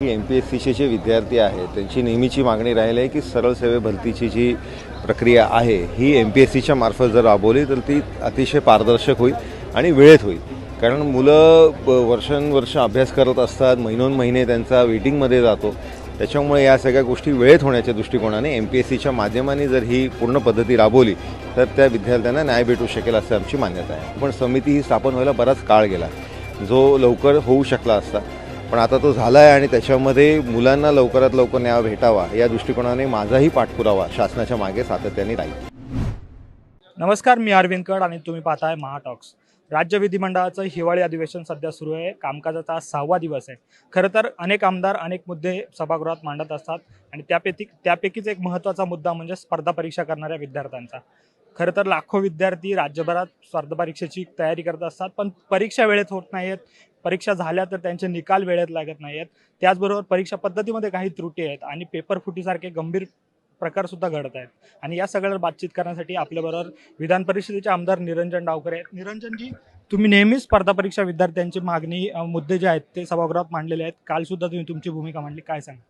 M P S सीचे जे विद्यार्थी आहेत त्यांची नेहमीची मागणी राहिली आहे की सरळ सेवे भरतीची जी प्रक्रिया आहे ही एम पी एस सीच्या मार्फत जर राबवली तर ती अतिशय पारदर्शक होईल आणि वेळेत होईल. कारण मुलं वर्षानुवर्ष अभ्यास करत असतात महिनोन महिने त्यांचा वेटिंगमध्ये जातो. त्याच्यामुळे या सगळ्या गोष्टी वेळेत होण्याच्या दृष्टिकोनाने एम पी एस सीच्या माध्यमाने जर ही पूर्ण पद्धती राबवली तर त्या विद्यार्थ्यांना न्याय भेटू शकेल असं आमची मान्यता आहे. पण समिती ही स्थापन व्हायला बराच काळ गेला. जो लवकर होऊ शकला असता पण आता तो झाला आहे आणि त्याच्यामध्ये मुलांना लवकरात लवकर न्याय भेटावा या दृष्टिकोनाने माझाही पाठपुरावा शासनाच्या मागे सातत्याने राहील. नमस्कार मी अरविंद कड आणि तुम्ही पाहताय महाटॉक्स राज्य विधिमंडळाचं हिवाळी अधिवेशन सध्या सुरू आहे. कामकाजाचा आज सहावा दिवस आहे. खरं तर अनेक आमदार अनेक मुद्दे सभागृहात मांडत असतात आणि त्यापैकी त्यापैकीच एक महत्त्वाचा मुद्दा म्हणजे स्पर्धा परीक्षा करणाऱ्या विद्यार्थ्यांचा. खरं तर लाखो विद्यार्थी राज्यभरात स्पर्धा परीक्षेची तयारी करत असतात पण परीक्षा वेळेत होत नाही आहेत परीक्षा झाल्या तर त्यांचे निकाल वेळेत लागत नाही आहेत त्याचबरोबर परीक्षा पद्धतीमध्ये काही त्रुटी आहेत आणि पेपर फुटीसारखे गंभीर प्रकार सुद्धा घडत आहेत. आणि या सगळ्यावर बातचीत करण्यासाठी आपल्याबरोबर विधान परिषदेचे आमदार निरंजन डावकर आहेत. निरंजनजी तुम्ही नेहमीच स्पर्धा परीक्षा विद्यार्थ्यांची मागणी मुद्दे जे आहेत ते सभागृहात मांडलेले आहेत. काल सुद्धा तुम्ही तुमची भूमिका मांडली. काय सांगा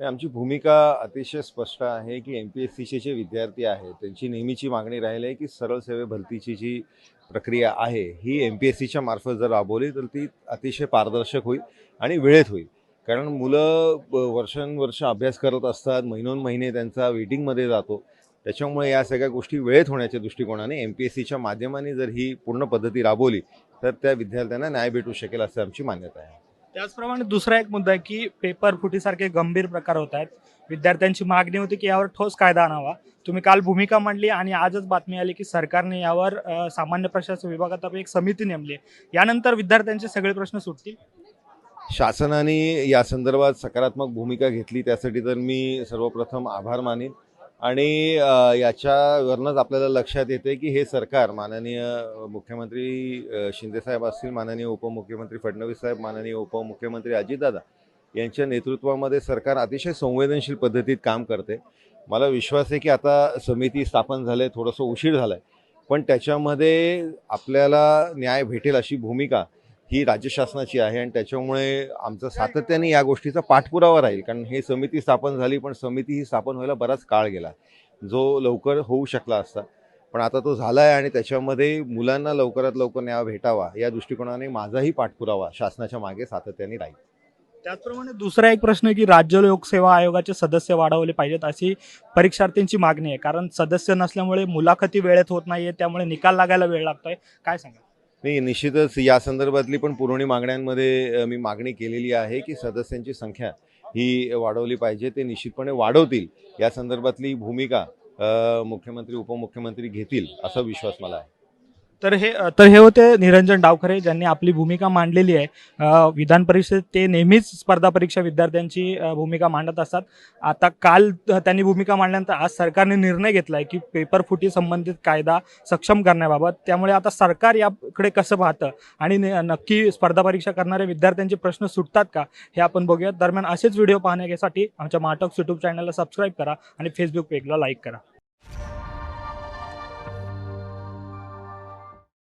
आमची भूमिका अतिशय स्पष्ट आहे की एम पी एस सीचे जे विद्यार्थी आहेत. त्यांची नेहमीची मागणी राहिली आहे की सरळ सेवे भरतीची जी प्रक्रिया आहे ही एम पी एस सीच्या मार्फत जर राबवली तर ती अतिशय पारदर्शक होईल आणि वेळेत होईल. कारण मुलं वर्षानुवर्ष अभ्यास करत असतात महिनोन महिने त्यांचा वेटिंगमध्ये जातो. त्याच्यामुळे या सगळ्या गोष्टी वेळेत होण्याच्या दृष्टिकोनाने एम पी एस सीच्या माध्यमाने जर ही पूर्ण पद्धती राबवली तर त्या विद्यार्थ्यांना न्याय भेटू शकेल असं आमची मान्यता आहे. त्याचप्रमाणे दुसरा एक मुद्दा आहे की पेपर फुटीसारखे गंभीर प्रकार होत आहेत. विद्यार्थ्यांची मागणी होती की यावर ठोस कायदा आणावा. तुम्ही काल भूमिका मांडली आणि आजच बातमी आली की सरकारने यावर सामान्य प्रशासन विभागातर्फे एक समिती नेमली यानंतर विद्यार्थ्यांचे सगळे प्रश्न सुटतील. शासनाने या संदर्भात सकारात्मक भूमिका घेतली त्यासाठी तर मी सर्वप्रथम आभार मानेन. आणि याच्यावरनंच आपल्याला लक्षात येते की हे सरकार माननीय मुख्यमंत्री शिंदेसाहेब असतील माननीय उपमुख्यमंत्री फडणवीस साहेब माननीय उपमुख्यमंत्री अजितदादा यांच्या नेतृत्वामध्ये सरकार अतिशय संवेदनशील पद्धतीत काम करते. मला विश्वास आहे की आता समिती स्थापन झाले थोडंसं उशीर झाला आहे पण त्याच्यामध्ये आपल्याला न्याय भेटेल अशी भूमिका ही राज्य शासनाची आहे आणि त्याच्यामुळे आमचं सातत्याने या गोष्टीचा पाठपुरावा राहील. कारण हे समिती स्थापन झाली पण समिती ही स्थापन व्हायला बराच काळ गेला. जो लवकर होऊ शकला असता. पण आता तो झाला आहे आणि त्याच्यामध्ये मुलांना लवकरात लवकर न्याय भेटावा या दृष्टिकोनाने माझाही पाठपुरावा शासनाच्या मागे सातत्याने राहील. त्याचप्रमाणे दुसरा एक प्रश्न आहे की राज्य लोकसेवा आयोगाचे सदस्य वाढवले पाहिजेत अशी परीक्षार्थींची मागणी आहे. कारण सदस्य नसल्यामुळे मुलाखती वेळेत होत नाहीये त्यामुळे निकाल लागायला वेळ लागतोय. काय सांगा नाही निश्चितच या संदर्भातली पण पुरवणी मागण्यांमध्ये मी मागणी केलेली आहे की सदस्यांची संख्या ही वाढवली पाहिजे. ते निश्चितपणे वाढवतील. या संदर्भातली भूमिका मुख्यमंत्री उपमुख्यमंत्री घेतील असा विश्वास मला आहे. तर हे तर हे होते निरंजन डावखरे ज्यांनी आपली भूमिका मांडलेली आहे. विधान परिषदेत ते नेहमीच स्पर्धा परीक्षा विद्यार्थ्यांची भूमिका मांडत असतात. आता काल त्यांनी भूमिका मांडल्यानंतर आज सरकारने निर्णय घेतला आहे की पेपर फुटी संबंधित कायदा सक्षम करण्याबाबत. त्यामुळे आता सरकार याकडे कसं पाहतं? आणि नक्की स्पर्धा परीक्षा करणाऱ्या विद्यार्थ्यांचे प्रश्न सुटतात का? हे आपण बघूया दरम्यान असेच व्हिडिओ पाहण्यासाठी आमच्या माटॉक्स यूट्यूब चॅनलला सबस्क्राईब करा आणि फेसबुक पेजला लाईक करा.